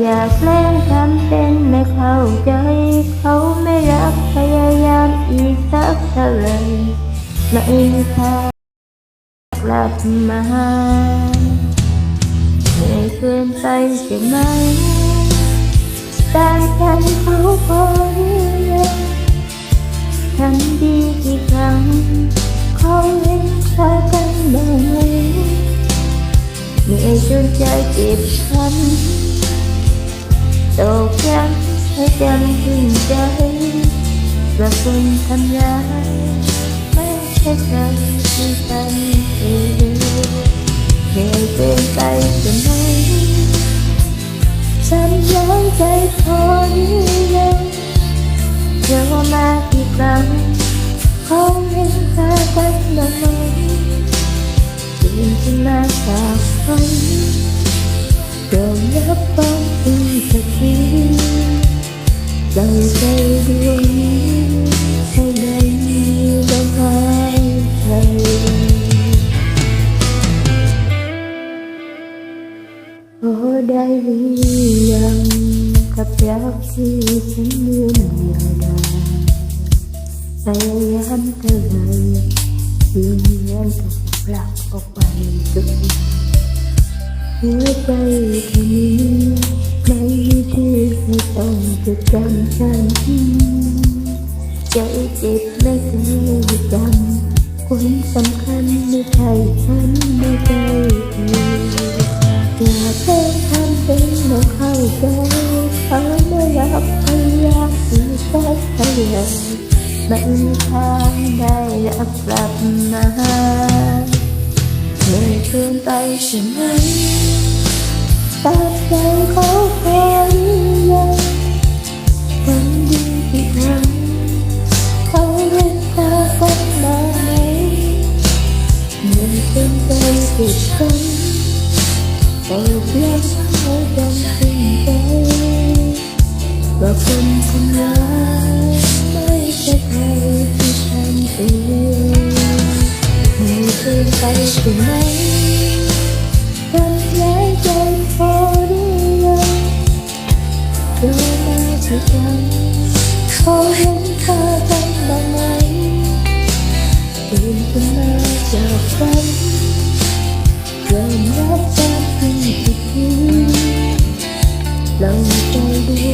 อย่าแกล้งทำเป็นไม่เข้าใจ เขาไม่รักพยายามอีกสักเท่าไรไม่มีทางกลับมาเหนื่อยเกินไปใช่ไหมแต่ฉันเขาพอเรื่องทำดีกี่ครั้งเขาเห็นค่ากันบ้างไหมเหนื่อยจนใจเจ็บช้ำ ตกย้ำให้จำขึ้นใจว่าคนทำร้ายไม่ใช่ใครที่ฉันเองเหนื่อยเกินไปใช่ไหมฉันย้ายใจพอหรือยังเธอมากี่ครั้งเขาเห็นค่ากันบ้างไหมตื่นขึ้นมาจากฝัน ยอมรับความจริงสักทีใจใจดวงนี้ให้ได้มีลมหาย หัวใจเธอนี้ไม่ที่ให้ต้องจดจำฉันใจเจ็บไม่เคยจำคนสำคัญไม่ใช่ฉันไม่ใช่เธออย่าเพิ่งทำเป็นไม่เข้าใจเขาไม่รักพยายามที่จะพยายามไม่มีทางได้รับกลับมาเหนื่อยเกินไปใช่ไหม ตามใจเขาพอหรือยังทำดีกี่ครั้งเขาเล่นตากันมาไหมเหนื่อยเกินไปกี่ครั้งแต่เพียงเขาจำสิ้นใจว่าคนทำร้ไม่ใช่ใครที่ฉันเองไม่เกินไปใช่ไหม มาที่จังเขาเห็นค่ากันบ้างไหมตื่นขึ้นมาจากฝันยอมรับความจริงสักทีลองใจดวง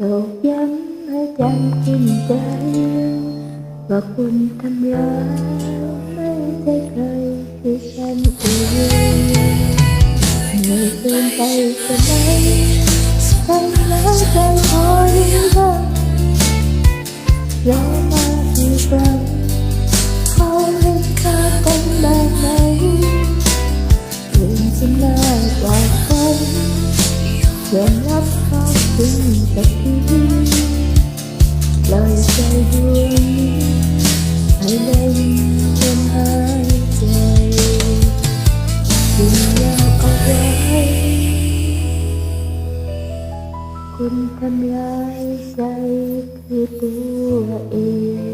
ำตอกย้ำให้จำขึ้นใจว่าคุณทำร้ายไม่ใช่ใคร ทำลายใจคือตัวเอง